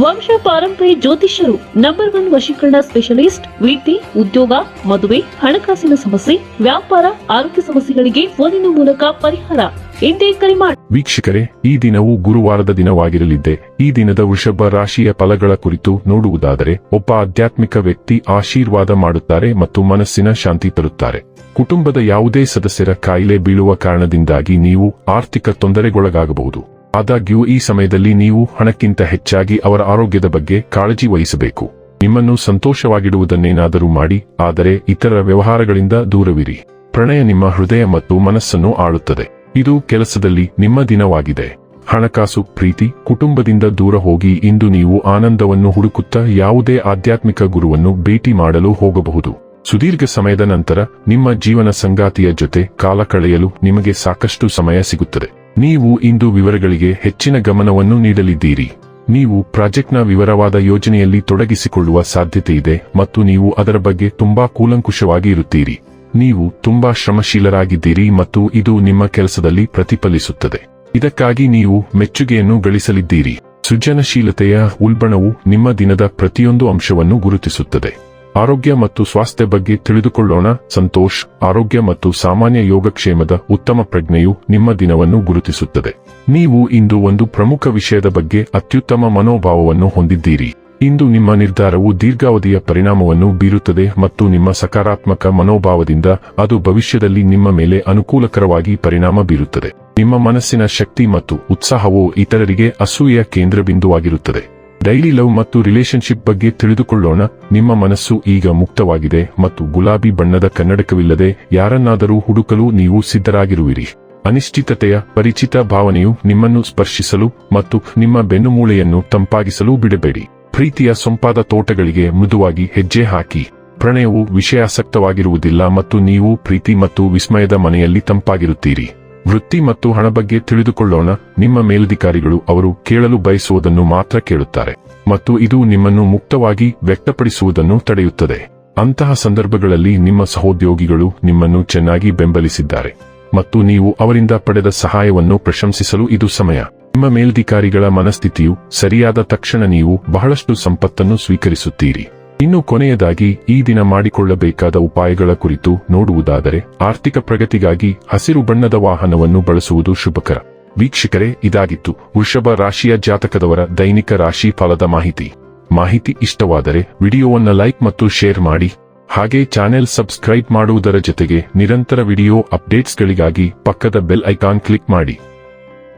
ವಂಶ ಪಾರಂಪರಿ ಜ್ಯೋತಿಷ್ಯರು ನಂಬರ್ ಒನ್ ವಶೀಕರಣ ಸ್ಪೆಷಲಿಸ್ಟ್ ವಿದ್ಯೆ ಉದ್ಯೋಗ, ಮದುವೆ, ಹಣಕಾಸಿನ ಸಮಸ್ಯೆ, ವ್ಯಾಪಾರ, ಆರೋಗ್ಯ ಸಮಸ್ಯೆಗಳಿಗೆ ಫೋನಿನ ಮೂಲಕ ಪರಿಹಾರ. ಎಂದೇ ಕರೆ ಮಾಡಿ ವೀಕ್ಷಕರೇ, ಈ ದಿನವು ಗುರುವಾರದ ದಿನವಾಗಿರಲಿದೆ ಈ ದಿನದ ವೃಷಭ ರಾಶಿಯ ಫಲಗಳ ಕುರಿತು ನೋಡುವುದಾದರೆ, ಒಬ್ಬ ಆಧ್ಯಾತ್ಮಿಕ ವ್ಯಕ್ತಿ ಆಶೀರ್ವಾದ ಮಾಡುತ್ತಾರೆ ಮತ್ತು ಮನಸ್ಸಿನ ಶಾಂತಿ ತರುತ್ತಾರೆ. ಕುಟುಂಬದ ಯಾವುದೇ ಸದಸ್ಯರ ಕಾಯಿಲೆ ಬೀಳುವ ಕಾರಣದಿಂದಾಗಿ ನೀವು ಆರ್ಥಿಕ ತೊಂದರೆಗೊಳಗಾಗಬಹುದು. ಆದಾಗ್ಯೂ ಈ ಸಮಯದಲ್ಲಿ ನೀವು ಹಣಕ್ಕಿಂತ ಹೆಚ್ಚಾಗಿ ಅವರ ಆರೋಗ್ಯದ ಬಗ್ಗೆ ಕಾಳಜಿ ವಹಿಸಬೇಕು. ನಿಮ್ಮನ್ನು ಸಂತೋಷವಾಗಿಡುವುದನ್ನೇನಾದರೂ ಮಾಡಿ, ಆದರೆ ಇತರ ವ್ಯವಹಾರಗಳಿಂದ ದೂರವಿರಿ. ಪ್ರಣಯ ನಿಮ್ಮ ಹೃದಯ ಮತ್ತು ಮನಸ್ಸನ್ನು ಆಳುತ್ತದೆ. ಇದು ಕೆಲಸದಲ್ಲಿ ನಿಮ್ಮ ದಿನವಾಗಿದೆ. ಹಣಕಾಸು, ಪ್ರೀತಿ, ಕುಟುಂಬದಿಂದ ದೂರ ಹೋಗಿ ಇಂದು ನೀವು ಆನಂದವನ್ನು ಹುಡುಕುತ್ತಾ ಯಾವುದೇ ಆಧ್ಯಾತ್ಮಿಕ ಗುರುವನ್ನು ಭೇಟಿ ಮಾಡಲು ಹೋಗಬಹುದು. ಸುದೀರ್ಘ ಸಮಯದ ನಂತರ ನಿಮ್ಮ ಜೀವನ ಸಂಗಾತಿಯ ಜೊತೆ ಕಾಲ ಕಳೆಯಲು ನಿಮಗೆ ಸಾಕಷ್ಟು ಸಮಯ ಸಿಗುತ್ತದೆ. ನೀವು ಇಂದು ವಿವರಗಳಿಗೆ ಹೆಚ್ಚಿನ ಗಮನವನ್ನು ನೀಡಲಿದ್ದೀರಿ. ನೀವು ಪ್ರಾಜೆಕ್ಟ್ನ ವಿವರವಾದ ಯೋಜನೆಯಲ್ಲಿ ತೊಡಗಿಸಿಕೊಳ್ಳುವ ಸಾಧ್ಯತೆ ಇದೆ ಮತ್ತು ನೀವು ಅದರ ಬಗ್ಗೆ ತುಂಬಾ ಕೂಲಂಕುಷವಾಗಿ ಇರುತ್ತೀರಿ. ನೀವು ತುಂಬಾ ಶ್ರಮಶೀಲರಾಗಿದ್ದೀರಿ ಮತ್ತು ಇದು ನಿಮ್ಮ ಕೆಲಸದಲ್ಲಿ ಪ್ರತಿಫಲಿಸುತ್ತದೆ. ಇದಕ್ಕಾಗಿ ನೀವು ಮೆಚ್ಚುಗೆಯನ್ನು ಗಳಿಸಲಿದ್ದೀರಿ. ಸೃಜನಶೀಲತೆಯ ಉಲ್ಬಣವು ನಿಮ್ಮ ದಿನದ ಪ್ರತಿಯೊಂದು ಅಂಶವನ್ನು ಗುರುತಿಸುತ್ತದೆ. ಆರೋಗ್ಯ ಮತ್ತು ಸ್ವಾಸ್ಥ್ಯ ಬಗ್ಗೆ ತಿಳಿದುಕೊಳ್ಳೋಣ. ಸಂತೋಷ್, ಆರೋಗ್ಯ ಮತ್ತು ಸಾಮಾನ್ಯ ಯೋಗಕ್ಷೇಮದ ಉತ್ತಮ ಪ್ರಜ್ಞೆಯು ನಿಮ್ಮ ದಿನವನ್ನು ಗುರುತಿಸುತ್ತದೆ. ನೀವು ಇಂದು ಒಂದು ಪ್ರಮುಖ ವಿಷಯದ ಬಗ್ಗೆ ಅತ್ಯುತ್ತಮ ಮನೋಭಾವವನ್ನು ಹೊಂದಿದ್ದೀರಿ. ಇಂದು ನಿಮ್ಮ ನಿರ್ಧಾರವು ದೀರ್ಘಾವಧಿಯ ಪರಿಣಾಮವನ್ನು ಬೀರುತ್ತದೆ ಮತ್ತು ನಿಮ್ಮ ಸಕಾರಾತ್ಮಕ ಮನೋಭಾವದಿಂದ ಅದು ಭವಿಷ್ಯದಲ್ಲಿ ನಿಮ್ಮ ಮೇಲೆ ಅನುಕೂಲಕರವಾಗಿ ಪರಿಣಾಮ ಬೀರುತ್ತದೆ. ನಿಮ್ಮ ಮನಸ್ಸಿನ ಶಕ್ತಿ ಮತ್ತು ಉತ್ಸಾಹವು ಇತರರಿಗೆ ಅಸೂಯೆಯ ಕೇಂದ್ರಬಿಂದುವಾಗಿರುತ್ತದೆ. ಡೈಲಿ ಲವ್ ಮತ್ತು ರಿಲೇಶನ್ಶಿಪ್ ಬಗ್ಗೆ ತಿಳಿದುಕೊಳ್ಳೋಣ. ನಿಮ್ಮ ಮನಸ್ಸು ಈಗ ಮುಕ್ತವಾಗಿದೆ ಮತ್ತು ಗುಲಾಬಿ ಬಣ್ಣದ ಕನ್ನಡಕವಿಲ್ಲದೆ ಯಾರನ್ನಾದರೂ ಹುಡುಕಲು ನೀವು ಸಿದ್ಧರಾಗಿರುವಿರಿ. ಅನಿಶ್ಚಿತತೆಯ ಪರಿಚಿತ ಭಾವನೆಯು ನಿಮ್ಮನ್ನು ಸ್ಪರ್ಶಿಸಲು ಮತ್ತು ನಿಮ್ಮ ಬೆನ್ನುಮೂಳೆಯನ್ನು ತಂಪಾಗಿಸಲು ಬಿಡಬೇಡಿ. ಪ್ರೀತಿಯ ಸೊಂಪಾದ ತೋಟಗಳಿಗೆ ಮೃದುವಾಗಿ ಹೆಜ್ಜೆ ಹಾಕಿ. ಪ್ರಣಯವು ವಿಷಯಾಸಕ್ತವಾಗಿರುವುದಿಲ್ಲ ಮತ್ತು ನೀವು ಪ್ರೀತಿ ಮತ್ತು ವಿಸ್ಮಯದ ಮನೆಯಲ್ಲಿ ತಂಪಾಗಿರುತ್ತೀರಿ. ವೃತ್ತಿ ಮತ್ತು ಹಣ ಬಗ್ಗೆ ತಿಳಿದುಕೊಳ್ಳೋಣ. ನಿಮ್ಮ ಮೇಲಧಿಕಾರಿಗಳು ಅವರು ಕೇಳಲು ಬಯಸುವುದನ್ನು ಮಾತ್ರ ಕೇಳುತ್ತಾರೆ. ಮತ್ತು ಇದು ನಿಮ್ಮನ್ನು ಮುಕ್ತವಾಗಿ ವ್ಯಕ್ತಪಡಿಸುವುದನ್ನು ತಡೆಯುತ್ತದೆ. ಅಂತಹ ಸಂದರ್ಭಗಳಲ್ಲಿ ನಿಮ್ಮ ಸಹೋದ್ಯೋಗಿಗಳು ನಿಮ್ಮನ್ನು ಚೆನ್ನಾಗಿ ಬೆಂಬಲಿಸಿದ್ದಾರೆ. ಮತ್ತು ನೀವು ಅವರಿಂದ ಪಡೆದ ಸಹಾಯವನ್ನು ಪ್ರಶಂಸಿಸಲು ಇದು ಸಮಯ. ನಿಮ್ಮ ಮೇಲಧಿಕಾರಿಗಳ ಮನಸ್ಥಿತಿಯು ಸರಿಯಾದ ತಕ್ಷಣ ನೀವು ಬಹಳಷ್ಟು ಸಂಪತ್ತನ್ನು ಸ್ವೀಕರಿಸುತ್ತೀರಿ. ಇನ್ನು ಕೊನೆಯದಾಗಿ ಈ ದಿನ ಮಾಡಿಕೊಳ್ಳಬೇಕಾದ ಉಪಾಯಗಳ ಕುರಿತು ನೋಡುವುದಾದರೆ, ಆರ್ಥಿಕ ಪ್ರಗತಿಗಾಗಿ ಹಸಿರು ಬಣ್ಣದ ವಾಹನವನ್ನು ಬಳಸುವುದು ಶುಭಕರ. ವೀಕ್ಷಕರೇ, ಇದಾಗಿತ್ತು ವೃಷಭ ರಾಶಿಯ ಜಾತಕದವರ ದೈನಿಕ ರಾಶಿ ಫಲದ ಮಾಹಿತಿ. ಮಾಹಿತಿ ಇಷ್ಟವಾದರೆ ವಿಡಿಯೋವನ್ನು ಲೈಕ್ ಮತ್ತು ಶೇರ್ ಮಾಡಿ. ಹಾಗೆ ಚಾನೆಲ್ ಸಬ್ಸ್ಕ್ರೈಬ್ ಮಾಡುವುದರ ಜೊತೆಗೆ ನಿರಂತರ ವಿಡಿಯೋ ಅಪ್ಡೇಟ್ಸ್ಗಳಿಗಾಗಿ ಪಕ್ಕದ ಬೆಲ್ ಐಕಾನ್ ಕ್ಲಿಕ್ ಮಾಡಿ.